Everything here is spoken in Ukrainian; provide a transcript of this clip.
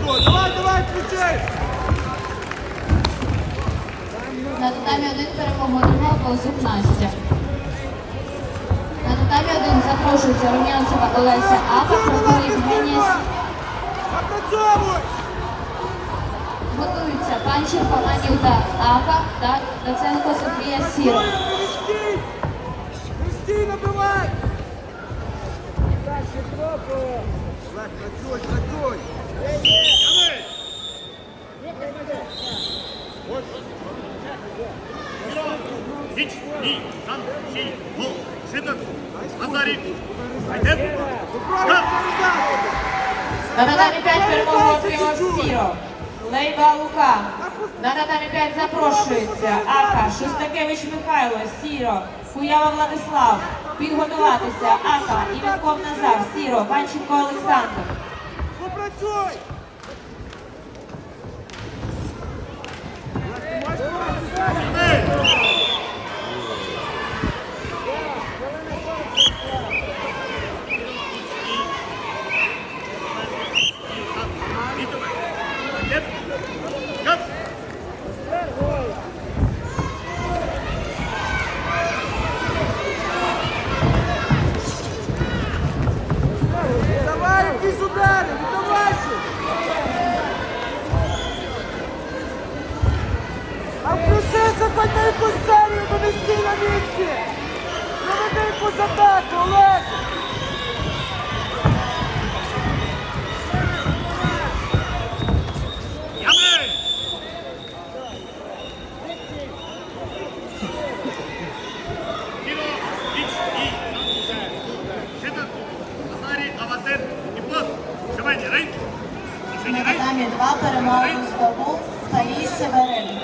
Антон, давай, давай, включай! На татамі один перемогу отримав Полосюк Настя. На татамі один запрошується Румянцева Олеся Апа, проти Євгенія Напрацьовуй! Готуються Панченко Анюта Апа та Доценко Софія! Не стій, набивай! Олег, працюй, працюй! Hiç, ні, сам, ші, гол, шиток, Назарі, айде, Попробуй Гап! передати! На татамі 5 перемогу отримав Сіро. Лейба Лука. На татамі 5 запрошується Ака, Шостакевич Михайло, Сіро, Куява Владислав. Підготуватися Ака, Іванков Назар, Сіро, Панченко Олександр. Попрацюй! Come. Шевені, рейк, На Шевені, рейк, татамі два перемоги здобув Таїс Северин.